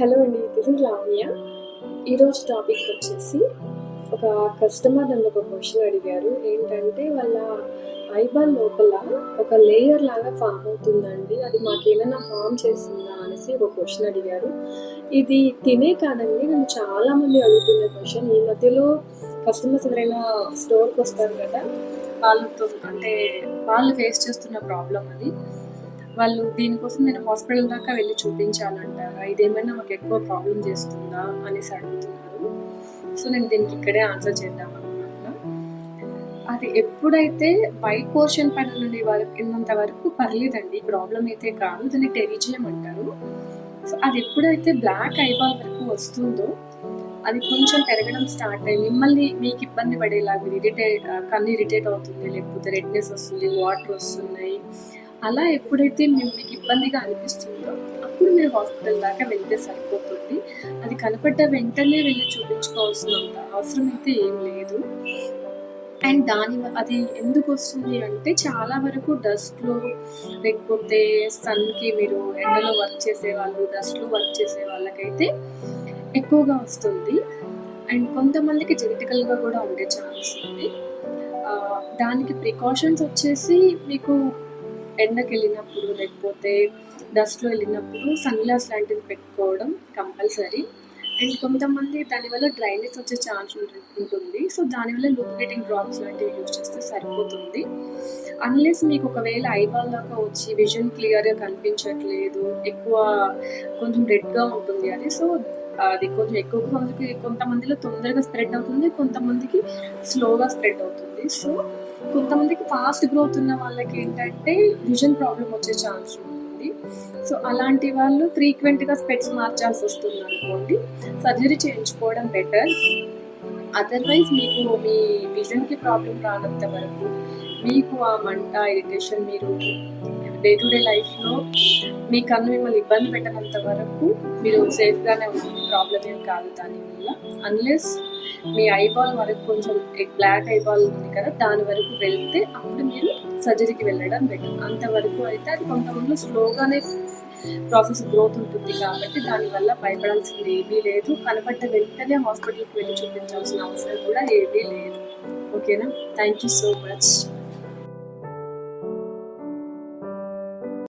Hello అండి this is Lavanya ఈరోజు topic వచ్చేసి ఒక కస్టమర్ నన్ను ఒక క్వశ్చన్ అడిగారు. ఏంటంటే వాళ్ళ ఐబాల్ లోపల ఒక లేయర్ లాగా ఫామ్ అవుతుందండి. అది మాకేమైనా ఫామ్ చేస్తుందా అనేసి ఒక క్వశ్చన్ అడిగారు. ఇది తినే కాదండి నేను చాలామంది అడుగుతున్న క్వశ్చన్ ఈ మధ్యలో కస్టమర్స్ ఎవరైనా స్టోర్కి వస్తారు కదా వాళ్ళతో అంటే వాళ్ళు ఫేస్ చేస్తున్న ప్రాబ్లం అది. వాళ్ళు దీనికోసం నేను హాస్పిటల్ దాకా వెళ్ళి చూపించాలంటారా ఇదేమైనా మాకు ఎక్కువ ప్రాబ్లం చేస్తుందా అనేసి అడుగుతున్నారు. సో నేను దీనికి ఇక్కడే ఆన్సర్ చేద్దాం అనుకుంటున్నా. అది ఎప్పుడైతే వైట్ పోర్షన్ పైన నుండి వరకు ఉన్నంత వరకు పర్లేదండి. ప్రాబ్లం అయితే కాదు. దాన్ని టెరిజియం అంటారు. సో అది ఎప్పుడైతే బ్లాక్ ఐబాల్ వరకు వస్తుందో అది కొంచెం పెరగడం స్టార్ట్ అయ్యి మిమ్మల్ని మీకు ఇబ్బంది పడేలాగా ఇరిటేట్ కన్ను ఇరిటేట్ అవుతుంది. లేకపోతే రెడ్నెస్ వస్తుంది వాటర్ వస్తున్నాయి. అలా ఎప్పుడైతే మేము మీకు ఇబ్బందిగా అనిపిస్తుందో అప్పుడు మీరు హాస్పిటల్ దాకా వెళ్తే సరిపోతుంది. అది కనపడ్డ వెంటనే వెళ్ళి చూపించుకోవాల్సినంత అవసరం అయితే ఏం లేదు. అండ్ దాని అది ఎందుకు వస్తుంది అంటే చాలా వరకు డస్ట్లో లేకపోతే సన్కి మీరు ఎండలో వర్క్ చేసే వాళ్ళు డస్ట్లో వర్క్ చేసే వాళ్ళకైతే ఎక్కువగా వస్తుంది. అండ్ కొంతమందికి జెనెటికల్గా కూడా ఉండే ఛాన్స్ ఉంది దానికి ప్రికాషన్స్ వచ్చేసి మీకు ఎండకి వెళ్ళినప్పుడు లేకపోతే డస్ట్లో వెళ్ళినప్పుడు సన్ గ్లాస్ లాంటివి పెట్టుకోవడం కంపల్సరీ అండ్ కొంతమంది దానివల్ల డ్రైనెస్ వచ్చే ఛాన్స్ ఉంటుంది. సో దానివల్ల లూబ్రికేటింగ్ డ్రాప్స్ లాంటివి యూజ్ చేస్తే సరిపోతుంది. అన్లెస్ మీకు ఒకవేళ ఐబాల్ దాకా వచ్చి విజన్ క్లియర్గా కనిపించట్లేదు ఎక్కువ కొంచెం రెడ్గా ఉంటుంది అది సో అది కొంచెం ఎక్కువ మందికి కొంతమందిలో తొందరగా స్ప్రెడ్ అవుతుంది కొంతమందికి స్లోగా స్ప్రెడ్ అవుతుంది. సో కొంతమందికి ఫాస్ట్ గ్రోత్ ఉన్న వాళ్ళకి ఏంటంటే విజన్ ప్రాబ్లం వచ్చే ఛాన్స్ ఉంటుంది. సో అలాంటి వాళ్ళు ఫ్రీక్వెంట్గా స్పెట్స్ మార్చాల్సి వస్తుంది అనుకోండి. సర్జరీ చేయించుకోవడం బెటర్ అదర్వైజ్ మీకు మీ విజన్కి ప్రాబ్లం రానంత వరకు మీకు ఆ మంట ఇరిటేషన్ మీరు డే టు డే లైఫ్లో మీ కన్ను మిమ్మల్ని ఇబ్బంది పెట్టనంత వరకు మీరు సేఫ్గానే ఉంటుంది ప్రాబ్లం ఏం కాదు దానివల్ల అన్లెస్ మీ ఐబాల్ వరకు కొంచెం బ్లాక్ ఐబాల్ ఉంది కదా దాని వరకు వెళ్తే అప్పుడు మీరు సర్జరీకి వెళ్ళడం బెటర్ అంతవరకు అయితే అది కొంతమంది స్లోగానే ప్రాసెస్ గ్రోత్ ఉంటుంది కాబట్టి దానివల్ల భయపడాల్సింది ఏమీ లేదు. కనబడ్డ వెంటనే హాస్పిటల్కి వెళ్ళి చూపించాల్సిన అవసరం కూడా ఏమీ లేదు. ఓకేనా థ్యాంక్ యూ సో మచ్